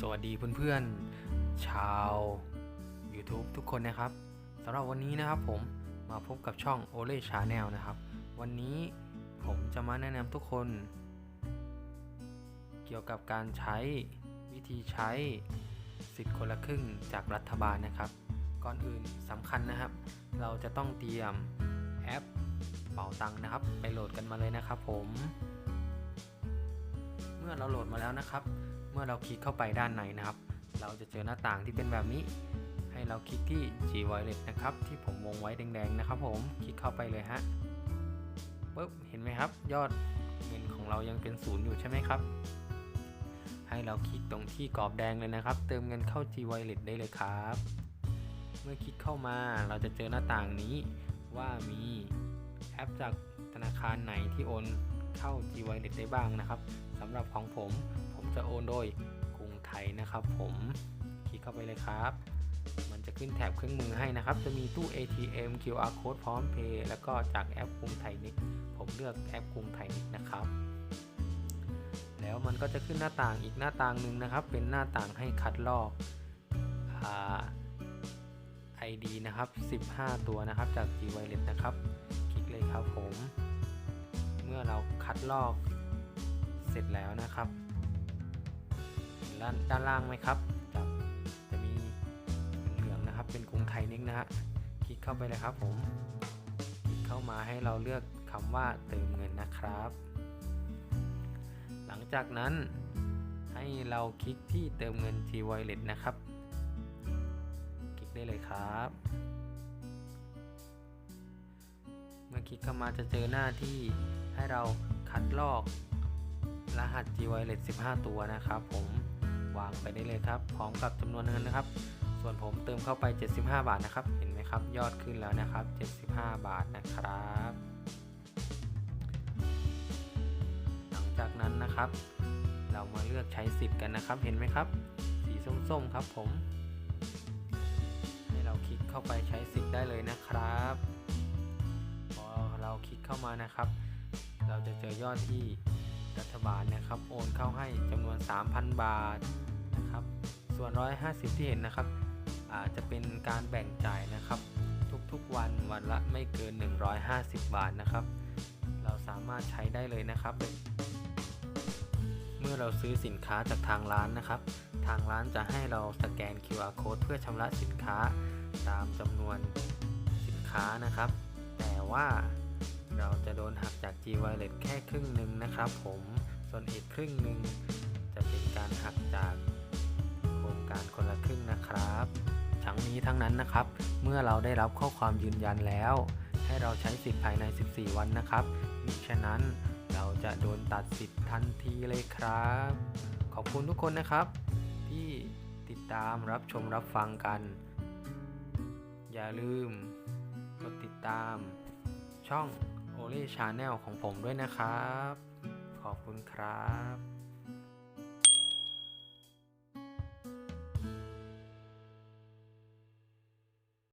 สวัสดีเพื่อนๆ ชาว YouTube ทุกคนนะครับสำหรับวันนี้นะครับผมมาพบกับช่อง o l e Channel นะครับ วันนี้ผมจะมาแนะนำทุกคน เกี่ยวกับการใช้วิธีใช้สิทธิ์คนละครึ่งจากรัฐบาลนะครับ ก่อนอื่นสำคัญนะครับ เราจะต้องเตรียมแอปเป๋าตังนะครับ ไปโหลดกันมาเลยนะครับผม เมื่อเราโหลดมาแล้วนะครับ มื่อเราคลิกเข้าไปด้านในนะครับ เราจะเจอหน้าต่างที่เป็นแบบนี้ ให้เราคลิกที่ G Wallet นะครับ ที่ผมวงไว้แดงๆนะครับ ผมคลิกเข้าไปเลยฮะปึ๊บเห็นไหมครับ ยอดเงินของเรายังเป็นศูนย์อยู่ใช่ไหมครับ ให้เราคลิกตรงที่กรอบแดงเลยนะครับ เติมเงินเข้า G Wallet ได้เลยครับ เมื่อคลิกเข้ามาเราจะเจอหน้าต่างนี้ว่ามีแอปจากธนาคารไหนที่โอนเข้า G Wallet ได้บ้างนะครับสำหรับของผม จะโอนโดยกรุงไทยนะครับ ผมคลิกเข้าไปเลยครับ มันจะขึ้นแถบเครื่องมือให้นะครับ จะมีตู้ ATM QR code พร้อมเพย์แล้วก็จากแอปกรุงไทยนิกผมเลือกแอปกรุงไทยนิกนะครับ แล้วมันก็จะขึ้นหน้าต่างอีกหน้าต่างหนึ่งนะครับ เป็นหน้าต่างให้คัดลอกอ่า ID นะครับ 15 ตัวนะครับ จาก G Wallet นะครับ คลิกเลยครับผม เมื่อเราคัดลอกเสร็จแล้วนะครับ ด้านด้านล่างไหมครับจะจะมีเหลืองๆนะครับ เป็นกรุงไทยนิกนะฮะคลิกเข้าไปเลยครับผม คลิกเข้ามาให้เราเลือกคำว่าเติมเงินนะครับ หลังจากนั้นให้เราคลิกที่เติมเงิน G Wallet นะครับ คลิกได้เลยครับ เมื่อคลิกเข้ามาจะเจอหน้าที่ให้เราคัดลอกรหัส G Wireless 15 ตัวนะครับผม วางไปได้เลยครับ พร้อมกับจำนวนเงินนะครับ ส่วนผมเติมเข้าไป 75 บาทนะครับ เห็นไหมครับ ยอดขึ้นแล้วนะครับ 75 บาทนะครับ หลังจากนั้นนะครับ เรามาเลือกใช้สิทธิ์กันนะครับ เห็นไหมครับ สีส้มๆครับผม ให้เราคลิกเข้าไปใช้สิทธิ์ได้เลยนะครับพอเราคลิกเข้ามานะครับ เราจะเจอยอดที่ รัฐบาลนะครับ โอนเข้าให้จำนวน 3,000 บาทนะครับ ส่วน 150 ที่เห็นนะครับอาจจะเป็นการแบ่งจ่ายนะครับ ทุกๆวันวันละไม่เกิน 150 บาทนะครับ เราสามารถใช้ได้เลยนะครับ เมื่อเราซื้อสินค้าจากทางร้านนะครับ ทางร้านจะให้เราสแกน QR code เพื่อชำระสินค้าตามจำนวนสินค้านะครับ แต่ว่าเราจะโดนหักจาก G Wallet แค่ครึ่งหนึ่งนะครับผม ส่วนอีกครึ่งหนึ่งจะเป็นการหักจากโครงการคนละครึ่งนะครับทั้งนี้ทั้งนั้นนะครับ เมื่อเราได้รับข้อความยืนยันแล้ว ให้เราใช้สิทธิ์ภายใน 14 วันนะครับมิฉะนั้นเราจะโดนตัดสิทธิ์ทันทีเลยครับ ขอบคุณทุกคนนะครับ ที่ติดตามรับชมรับฟังกัน อย่าลืมกดติดตามช่อง o l e Channel ของผมด้วยนะครับ ขอบคุณครับ